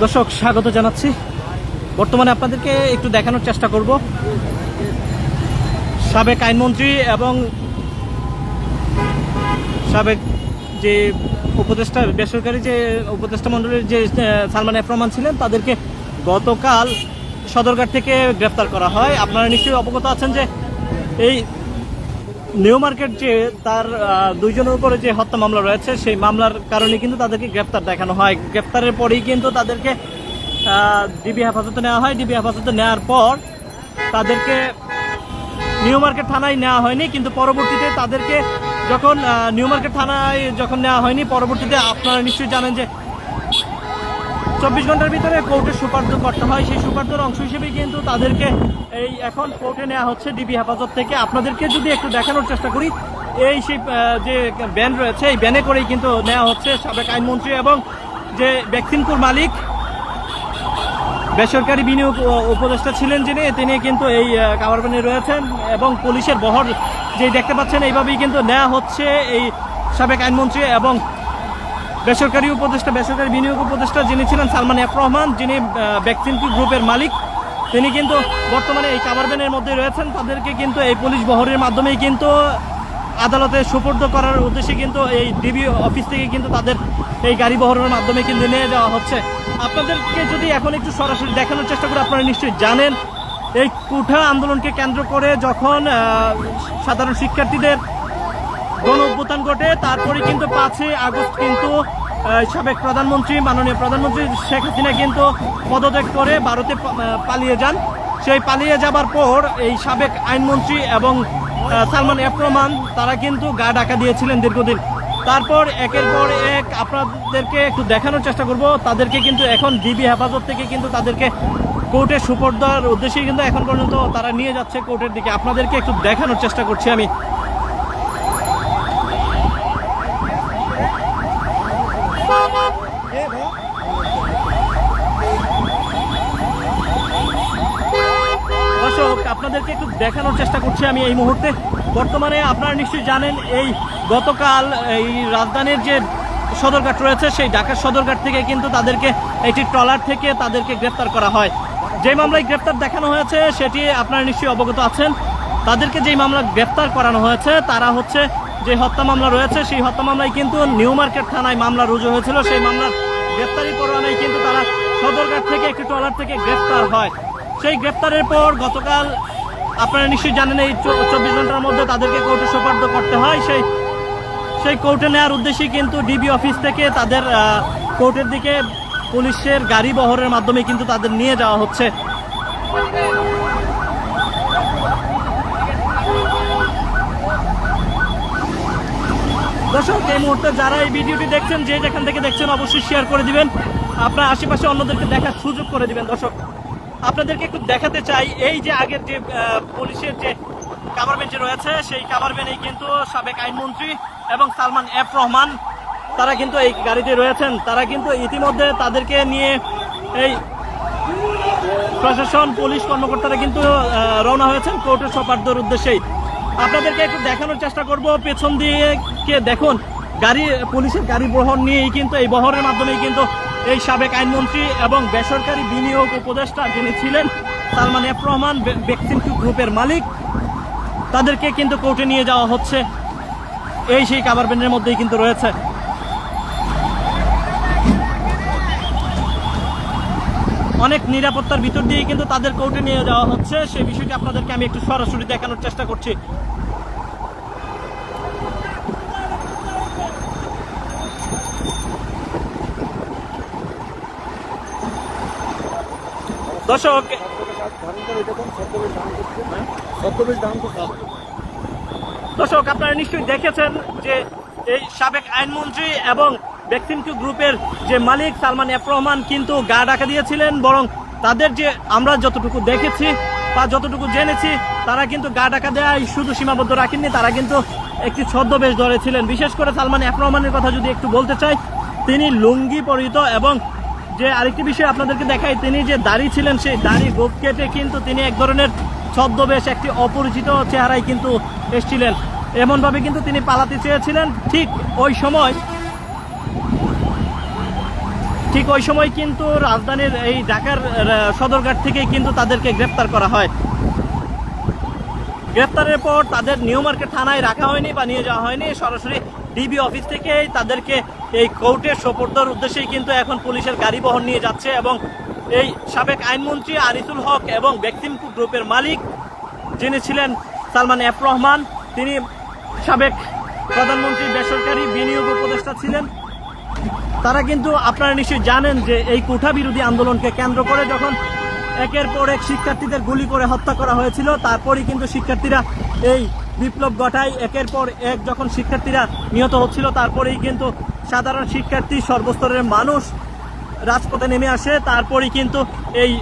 দর্শক, স্বাগত জানাচ্ছি। বর্তমানে আপনাদেরকে একটু দেখানোর চেষ্টা করব। সাবেক আইনমন্ত্রী এবং সাবেক যে উপদেষ্টা, বেসরকারি যে উপদেষ্টা মণ্ডলীর যে সালমান এফ রহমান ছিলেন, তাদেরকে গতকাল সদরঘাট থেকে গ্রেফতার করা হয়। আপনারা নিশ্চয়ই অবগত আছেন যে এই নিউ মার্কেট যে তার দুইজনের উপরে যে হত্যা মামলা রয়েছে, সেই মামলার কারণে কিন্তু তাদেরকে গ্রেফতার দেখানো হয়। গ্রেফতারের পরেই কিন্তু তাদেরকে ডিবি হেফাজতে নেওয়া হয়। ডিবি হেফাজতে নেওয়ার পর তাদেরকে নিউ মার্কেট থানায় নেওয়া হয়নি, কিন্তু পরবর্তীতে তাদেরকে যখন নিউ মার্কেট থানায় যখন নেওয়া হয়নি, পরবর্তীতে আপনারা নিশ্চয়ই জানেন যে চব্বিশ ঘণ্টার ভিতরে কোর্টে সুপার্দ করতে হয়। সেই সুপার্দর অংশ হিসেবে কিন্তু তাদেরকে এই এখন কোর্টে নেওয়া হচ্ছে ডিবি হেফাজত থেকে। আপনাদেরকে যদি একটু দেখানোর চেষ্টা করি, এই সেই যে ব্যান রয়েছে, এই ব্যানে করেই কিন্তু নেওয়া হচ্ছে সাবেক আইনমন্ত্রী এবং যে ভ্যাকসিনকুর মালিক, বেসরকারি বিনিয়োগ উপদেষ্টা ছিলেন যিনি, তিনি কিন্তু এই কাভার ভ্যানে রয়েছেন এবং পুলিশের বহর যে দেখতে পাচ্ছেন, এইভাবেই কিন্তু নেওয়া হচ্ছে এই সাবেক আইনমন্ত্রী এবং বেসরকারি উপদেষ্টা, বেসরকারি বিনিয়োগ উপদেষ্টা যিনি ছিলেন সালমান এফ রহমান, যিনি ভ্যাকসিন গ্রুপের মালিক, তিনি কিন্তু বর্তমানে এই কাভার ভ্যানের মধ্যে রয়েছেন। তাদেরকে কিন্তু এই পুলিশ বহরের মাধ্যমেই কিন্তু আদালতে সুপর্দ করার উদ্দেশ্যে কিন্তু এই ডিবি অফিস থেকে কিন্তু তাদের এই গাড়ি বহরের মাধ্যমে কিন্তু নিয়ে যাওয়া হচ্ছে। আপনাদেরকে যদি এখন একটু সরাসরি দেখানোর চেষ্টা করে, আপনারা নিশ্চয়ই জানেন, এই কুঠা আন্দোলনকে কেন্দ্র করে যখন সাধারণ শিক্ষার্থীদের গণ অভ্যুত্থান ঘটে, তারপরে কিন্তু পাঁচই আগস্ট কিন্তু সাবেক প্রধানমন্ত্রী, মাননীয় প্রধানমন্ত্রী শেখ হাসিনা কিন্তু পদত্যাগ করে ভারতে পালিয়ে যান। সেই পালিয়ে যাবার পর এই সাবেক আইনমন্ত্রী এবং সালমান এফ রহমান, তারা কিন্তু গা ডাকা দিয়েছিলেন দীর্ঘদিন। তারপর একের পর এক আপনাদেরকে একটু দেখানোর চেষ্টা করব। তাদেরকে কিন্তু এখন ডিবি হেফাজত থেকে কিন্তু তাদেরকে কোর্টে সুপর্দার উদ্দেশ্যে কিন্তু এখন পর্যন্ত তারা নিয়ে যাচ্ছে কোর্টের দিকে। আপনাদেরকে একটু দেখানোর চেষ্টা করছি আমি। আপনাদেরকে একটু দেখানোর চেষ্টা করছি আমি এই মুহূর্তে। বর্তমানে আপনারা নিশ্চয়ই জানেন, এই গতকাল এই রাজধানীর যে সদরঘাট রয়েছে, সেই ঢাকার সদরঘাট থেকে কিন্তু তাদেরকে একটি ট্রলার থেকে তাদেরকে গ্রেফতার করা হয়। যে মামলায় গ্রেফতার দেখানো হয়েছে, সেটি আপনারা নিশ্চয়ই অবগত আছেন। তাদেরকে যেই মামলা গ্রেফতার করানো হয়েছে, তারা হচ্ছে যে হত্যা মামলা রয়েছে, সেই হত্যা মামলায় কিন্তু নিউ মার্কেট থানায় মামলা রুজু হয়েছিল। সেই মামলার গ্রেফতারি পরোয়ানায় কিন্তু তারা সদরঘাট থেকে একটি ট্রলার থেকে গ্রেফতার হয়। সেই গ্রেপ্তারের পর গতকাল আপনারা নিশ্চয়ই জানেন এই চব্বিশ ঘণ্টার মধ্যে তাদেরকে কোর্টে সোপার্দ করতে হয়। সেই সেই কোর্টে নেওয়ার উদ্দেশ্যে কিন্তু ডিবি অফিস থেকে তাদের কোর্টের দিকে পুলিশের গাড়ি বহরের মাধ্যমে কিন্তু তাদের নিয়ে যাওয়া হচ্ছে। দর্শক, এই মুহূর্তে যারা এই ভিডিওটি দেখছেন, যে যেখান থেকে দেখছেন, অবশ্যই শেয়ার করে দিবেন। আপনার আশেপাশে অন্যদেরকে দেখার সুযোগ করে দিবেন। দর্শক, আপনাদেরকে একটু দেখাতে চাই, এই যে আগের যে পুলিশের যে কাভারমেন্ট রয়েছে, সেই কাভারমেন্টেই কিন্তু সাবেক আইনমন্ত্রী এবং সালমান এফ রহমান, তারা কিন্তু এই গাড়িতে রয়েছেন। তারা কিন্তু ইতিমধ্যে তাদেরকে নিয়ে এই প্রশাসন, পুলিশ কর্মকর্তারা কিন্তু রওনা হয়েছেন কোর্টের সপার্দর উদ্দেশ্যেই। আপনাদেরকে একটু দেখানোর চেষ্টা করব। পেছন দিয়ে কে দেখুন, গাড়ি, পুলিশের গাড়ি বহর নিয়েই কিন্তু, এই বহরের মাধ্যমেই কিন্তু এই সাবেক আইনমন্ত্রী এবং বেসরকারি বিনিয়োগ উপদেষ্টা যিনি ছিলেন সালমান এফ রহমান ভ্যাকসিন গ্রুপের মালিক। তাদেরকে কিন্তু কোর্টে নিয়ে যাওয়া হচ্ছে। এই সেই কাবার ব্যান্ডের মধ্যেই কিন্তু রয়েছে। অনেক নিরাপত্তার ভিতর দিয়ে কিন্তু তাদের কোর্টে নিয়ে যাওয়া হচ্ছে। সেই বিষয়টি আপনাদেরকে আমি একটু সরাসরি দেখানোর চেষ্টা করছি। দর্শক দর্শক, আপনারা নিশ্চয়ই দেখেছেন যে এই সাবেক আইনমন্ত্রী এবং ভ্যাকসিনকিউ গ্রুপের যে মালিক সালমান এফ রহমান কিন্তু গা ডাকা দিয়েছিলেন, বরং তাদের যে আমরা যতটুকু দেখেছি বা যতটুকু জেনেছি, তারা কিন্তু গা ডাকা দেয় শুধু সীমাবদ্ধ রাখেননি, তারা কিন্তু একটি ছদ্মবেশ ধরেছিলেন। বিশেষ করে সালমান এফ রহমানের কথা যদি একটু বলতে চাই, তিনি লুঙ্গি পরিহিত এবং যে আরেকটি বিষয় আপনাদেরকে দেখাই, তিনি যে দাড়ি ছিলেন, সেই দাড়ি গোপ কেটে কিন্তু তিনি এক ধরনের ছদ্মবেশ, একটি অপরিচিত চেহারায় কিন্তু এসেছিলেন। এমনভাবে কিন্তু তিনি পালাতে চেয়েছিলেন। ঠিক ওই সময়, ঠিক ওই সময় কিন্তু রাজধানীর এই ঢাকার সদরঘাট থেকে কিন্তু তাদেরকে গ্রেপ্তার করা হয়। গ্রেপ্তারের পর তাদের নিউ মার্কেট থানায় রাখা হয়নি বা নিয়ে যাওয়া হয়নি। সরাসরি ডিবি অফিস থেকেই তাদেরকে এই কোর্টে সোপর্দার উদ্দেশ্যেই কিন্তু এখন পুলিশের গাড়ি বহন নিয়ে যাচ্ছে এবং এই সাবেক আইনমন্ত্রী আনিসুল হক এবং ব্যক্তিম গ্রুপের মালিক যিনি ছিলেন সালমান এফ রহমান, তিনি সাবেক প্রধানমন্ত্রী বেসরকারি বিনিয়োগ উপদেষ্টা ছিলেন। তারা কিন্তু আপনারা নিশ্চয়ই জানেন যে এই কোঠা বিরোধী আন্দোলনকে কেন্দ্র করে যখন একের পর এক শিক্ষার্থীদের গুলি করে হত্যা করা হয়েছিল, তারপরই কিন্তু শিক্ষার্থীরা এই বিপ্লব ঘটায়। একের পর এক যখন শিক্ষার্থীরা নিহত হচ্ছিল, তারপরেই কিন্তু সাধারণ শিক্ষার্থী সর্বস্তরের মানুষ রাজপথে নেমে আসে। তারপরেই কিন্তু এই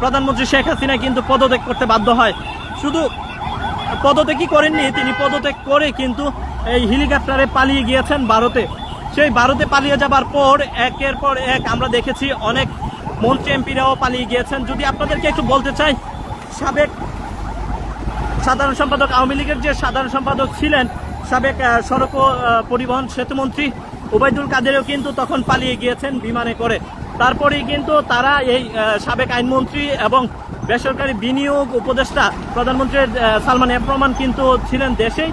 প্রধানমন্ত্রী শেখ হাসিনা কিন্তু পদত্যাগ করতে বাধ্য হয়। শুধু পদত্যাগই করেননি, তিনি পদত্যাগ করে কিন্তু এই হেলিকপ্টারে পালিয়ে গিয়েছেন ভারতে। সেই ভারতে পালিয়ে যাবার পর একের পর এক আমরা দেখেছি অনেক মন্ত্রী এমপিরাও পালিয়ে গিয়েছেন। যদি আপনাদেরকে একটু বলতে চাই, সাবেক সাধারণ সম্পাদক, আওয়ামী লীগের যে সাধারণ সম্পাদক ছিলেন, সাবেক সড়ক পরিবহন সেতুমন্ত্রী ওবায়দুল কাদেরও কিন্তু তখন পালিয়ে গিয়েছেন বিমানে করে। তারপরেই কিন্তু তারা এই সাবেক আইনমন্ত্রী এবং বেসরকারি বিনিয়োগ উপদেষ্টা প্রধানমন্ত্রী সালমান এফ রহমান কিন্তু ছিলেন দেশেই।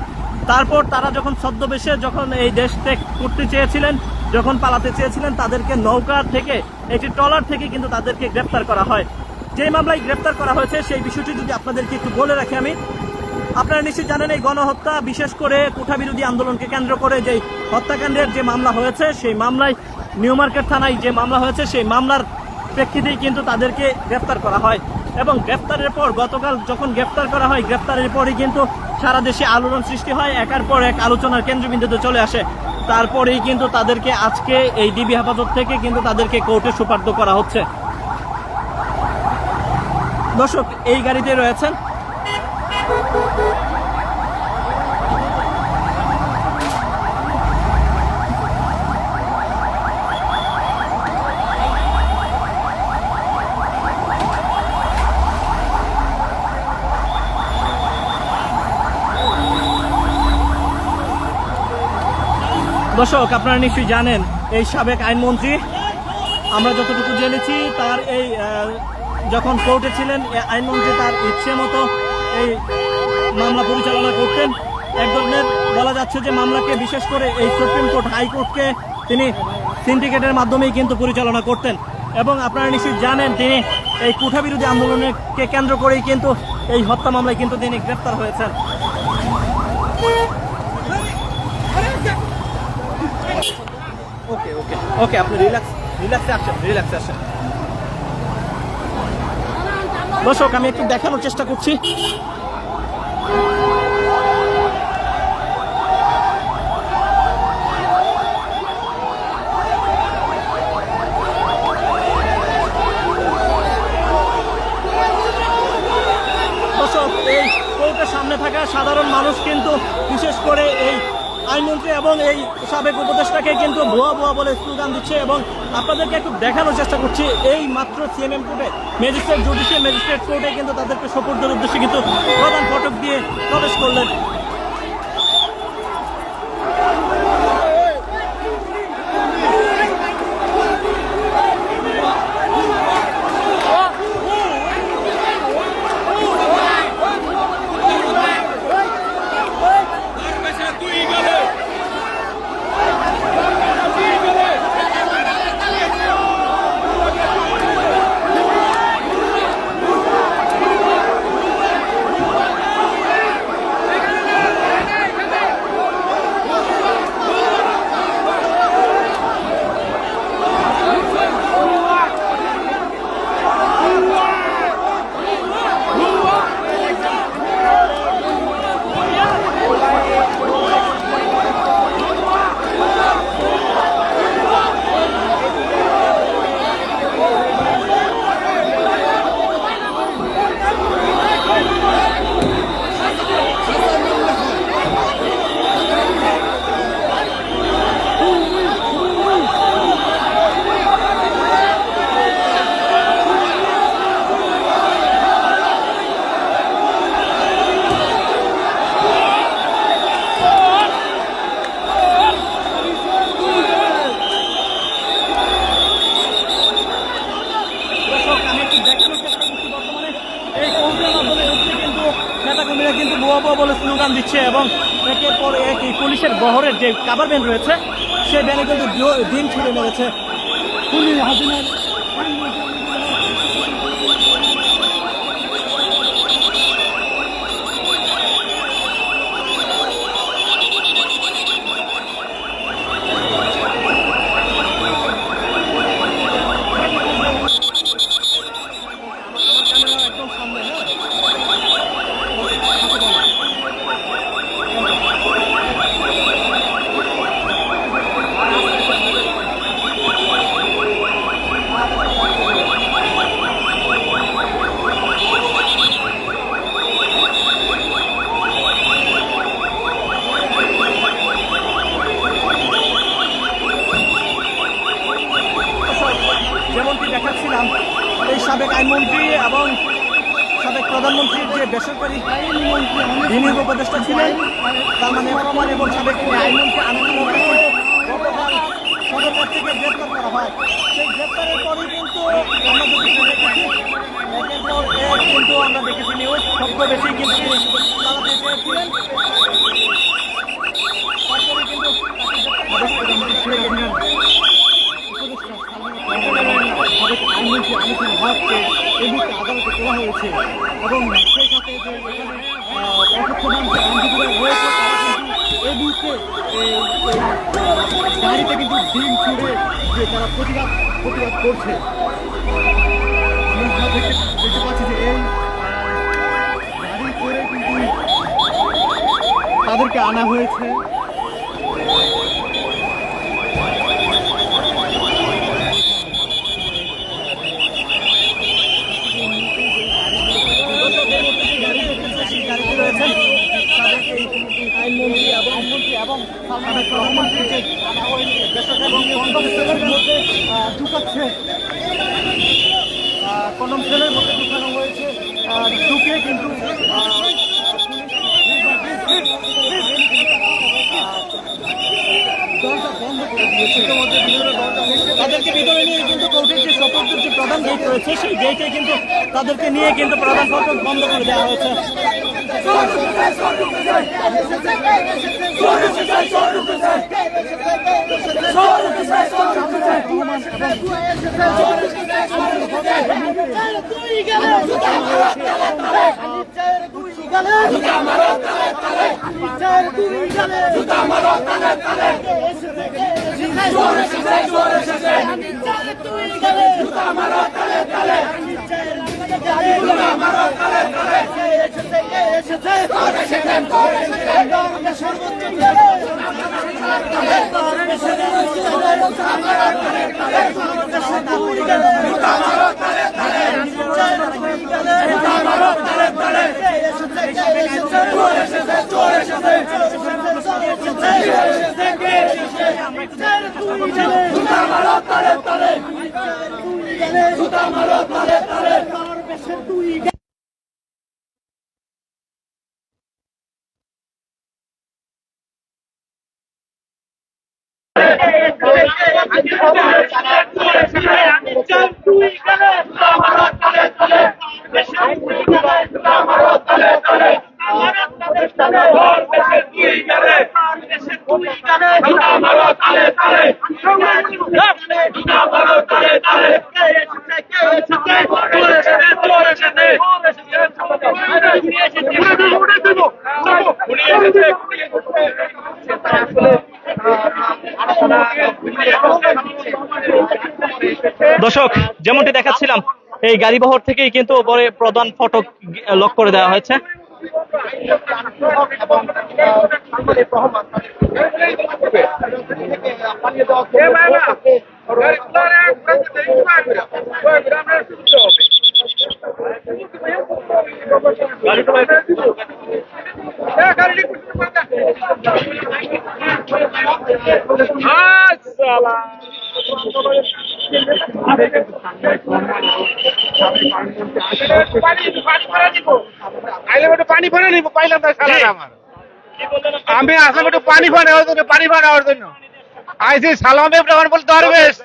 তারপর তারা যখন ছদ্মবেশে যখন এই দেশ ত্যাগ করতে চেয়েছিলেন, যখন পালাতে চেয়েছিলেন, তাদেরকে নৌকা থেকে, একটি ট্রলার থেকে কিন্তু তাদেরকে গ্রেপ্তার করা হয়। যে মামলায় গ্রেপ্তার করা হয়েছে, সেই বিষয়টি যদি আপনাদেরকে একটু বলে রাখি আমি। আপনারা নিশ্চয়ই জানেন, এই গণহত্যা বিশেষ করে কোঠা বিরোধী আন্দোলনকে কেন্দ্র করে যে হত্যাকাণ্ডের যে মামলা হয়েছে, সেই মামলায় নিউ মার্কেট থানায় যে মামলা হয়েছে, সেই মামলার প্রেক্ষিতেই কিন্তু তাদেরকে গ্রেপ্তার করা হয়। এবং গ্রেপ্তারের পর গতকাল যখন গ্রেপ্তার করা হয়, গ্রেপ্তারের পরই কিন্তু সারা দেশে আলোড়ন সৃষ্টি হয়, একার পর এক আলোচনার কেন্দ্রবিন্দুতে চলে আসে। তারপরেই কিন্তু তাদেরকে আজকে এই ডিবি হেফাজত থেকে কিন্তু তাদেরকে কোর্টে সুপার্দ করা হচ্ছে। দর্শক, এই গাড়িতে রয়েছেন। দর্শক, আপনারা নিশ্চয়ই জানেন, এই সাবেক আইনমন্ত্রী, আমরা যতটুকু জেনেছি, তার এই যখন কোর্টে ছিলেন আইনমন্ত্রী তার ইচ্ছে মতো এই মামলা পরিচালনা করতেন। এক ধরনের বলা যাচ্ছে যে মামলাকে বিশেষ করে এই সুপ্রিম কোর্ট হাইকোর্টকে তিনি সিন্ডিকেটের মাধ্যমেই কিন্তু পরিচালনা করতেন। এবং আপনারা নিশ্চয়ই জানেন, তিনি এই কুঠা বিরোধী আন্দোলনকে কেন্দ্র করেই কিন্তু এই হত্যা মামলায় কিন্তু তিনি গ্রেপ্তার হয়েছেন। ওকে ওকে ওকে, আপনি রিল্যাক্স রিল্যাক্সে আসেন রিল্যাক্সে আসেন। দর্শক আমি একটু দেখানোর চেষ্টা করছি। সামনে থাকা সাধারণ মানুষ কিন্তু বিশেষ করে এই আইনমন্ত্রী এবং এই সাবেক উপদেষ্টাকে কিন্তু ভুয়া ভুয়া বলে স্লোগান দিচ্ছে এবং আপনাদেরকে একটু দেখানোর চেষ্টা করছি, এই মাত্র সিএমএম কোর্টে ম্যাজিস্ট্রেট জুডিশিয়াল ম্যাজিস্ট্রেট কোর্টে কিন্তু তাদেরকে সপোর্টের উদ্দেশ্যে কিন্তু প্রধান ফটক দিয়ে প্রবেশ করলেন। মাধ্যমে হচ্ছে কিন্তু নেতাকর্মীরা কিন্তু বুয়া বুয়া বলে স্লোগান দিচ্ছে এবং একের পর এক এই পুলিশের বহরের যে কাভার ভ্যান রয়েছে সেই ভ্যানে কিন্তু দিন ছুড়ে মেরেছে। পুলিশ হাসিনার একদম সামনে হ্যাঁ যেমনটি দেখাচ্ছিলাম এই সাবেক আইনমন্ত্রী এবং সাবেক প্রধানমন্ত্রীর যে বেসরকারি বিনিয়োগ উপদেষ্টা ছিলেন তার মানে রহমান এবং সাবেক আইনমন্ত্রী আনন্দ মোহাম্মদ গতকাল থেকে গ্রেপ্তার করা হয়। সেই গ্রেপ্তারের পরেই কিন্তু আমরা দেখেছি কিন্তু আমরা দেখেছি নিউজ সবচেয়ে বেশি কিন্তু এবং সেই সাথে যে এখানে অসুস্থমান যে আইনজীবীরা রয়েছে তারা কিন্তু গাড়িতে কিন্তু ডিম ছুড়ে যে তারা প্রতিবাদ প্রতিবাদ করছে। দেখতে পাচ্ছি যে এই গাড়ি করে কিন্তু তাদেরকে আনা হয়েছে আইনমন্ত্রী এবং মন্ত্রী এবং মধ্যে কিন্তু তাদেরকে নিয়ে কিন্তু প্রধান গেট কিন্তু তাদেরকে নিয়ে কিন্তু প্রধান বন্ধ করে দেওয়া হয়েছে। জুতা মারো তালে তালে জুতা মারো তালে তালে তুই দর্শক যেমনটি দেখাচ্ছিলাম এই গাড়িবহর থেকেই কিন্তু পরে প্রধান ফটক লক করে দেওয়া হয়েছে। এবং সালমানের রহমান পানিয়ে দেওয়া Ah, পানি ভরে নিব পাইলাম না সারা আমার আমি আসলাম একটু পানি ফানাওয়ার জন্য পানি ফানাওয়ার জন্য। আইসি সালামে বল দরবেশ।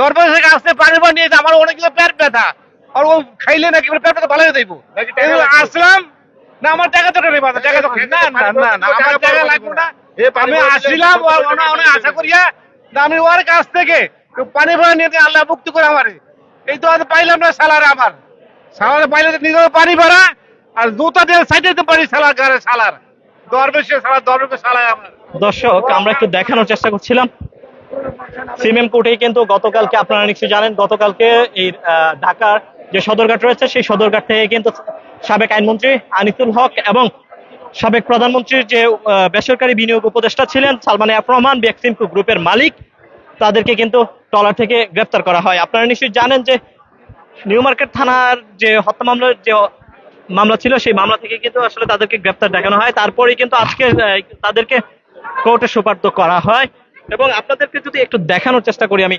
দরবেশ থেকে আসতে পানি ফানিয়েছে আমার অনেকগুলো পেট ব্যথা। আর ও খাইলে নাকি ওর পেটটা ভালো হয়ে যাইব। আসলাম না আমার টাকা তো টাকা তো না না না না আমার টাকা লাগবে না। আমি আসছিলাম আশা করিয়া আমি ওর কাছ থেকে পানি ভরা নিয়ে আল্লাহ মুক্তি করে আমারে। এই তো আর পাইলাম না সালার আমার। সালার পাইলে নিজের পানি ভরা, আর দিয়ে সাইডে পারি সালার সালার সালার সালার আমার। দর্শক, আমরা একটু দেখানোর চেষ্টা করছিলাম। সিমেম কোর্টে কিন্তু গতকালকে, আপনারা জানেন, গতকালকে এই ঢাকার যে সদরঘাট রয়েছে, সেই সদরঘাট থেকে কিন্তু সাবেক আইনমন্ত্রী আনিসুল হক এবং সাবেক প্রধানমন্ত্রীর যে বেসরকারি বিনিয়োগ উপদেষ্টা ছিলেন সালমান এফ রহমান বেক্সিমকো গ্রুপের মালিক। তাদেরকে কিন্তু টলার থেকে গ্রেপ্তার করা হয়। আপনারা নিশ্চয়ই জানেন যে নিউ মার্কেট থানার যে হত্যা মামলার যে মামলা ছিল, সেই মামলা থেকে কিন্তু আসলে তাদেরকে গ্রেপ্তার দেখানো হয়। তারপরেই কিন্তু আজকে তাদেরকে কোর্টে সুপার্দ করা হয়। এবং আপনাদেরকে যদি একটু দেখানোর চেষ্টা করি আমি।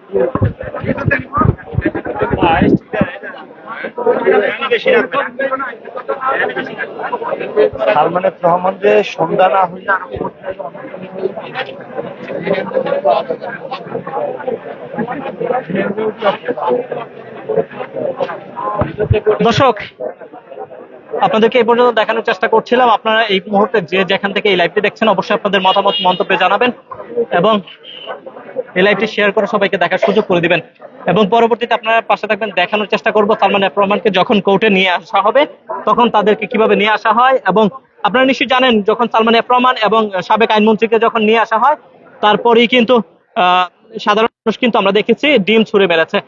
সালমানের রহমান যে সন্ধ্যা না দর্শক আপনাদেরকে এই পর্যন্ত দেখানোর চেষ্টা করছিলাম। আপনারা এই মুহূর্তে যে যেখান থেকে এই লাইভটি দেখছেন, অবশ্যই আপনাদের মতামত, মন্তব্যে জানাবেন এবং এই লাইভটি শেয়ার করে সবাইকে দেখার সুযোগ করে দিবেন। এবং পরবর্তীতে আপনারা পাশে থাকবেন, দেখানোর চেষ্টা করব। সালমান রহমানকে যখন কোর্টে নিয়ে আসা হবে, তখন তাদেরকে কীভাবে নিয়ে আসা হয় এবং আপনারা নিশ্চয়ই জানেন, যখন সালমান রহমান এবং সাবেক আইনমন্ত্রীকে যখন নিয়ে আসা হয়, তারপরেই কিন্তু সাধারণ মানুষ কিন্তু আমরা দেখেছি ডিম ছুড়ে মেরেছে।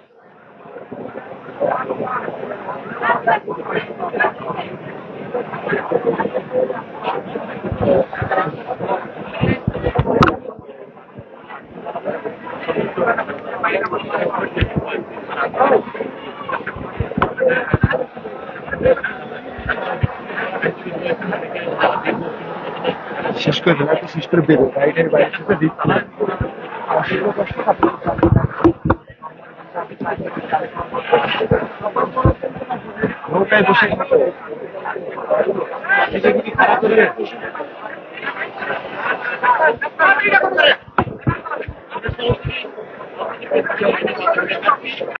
শেষ করে দিলাম একটু শেষ করে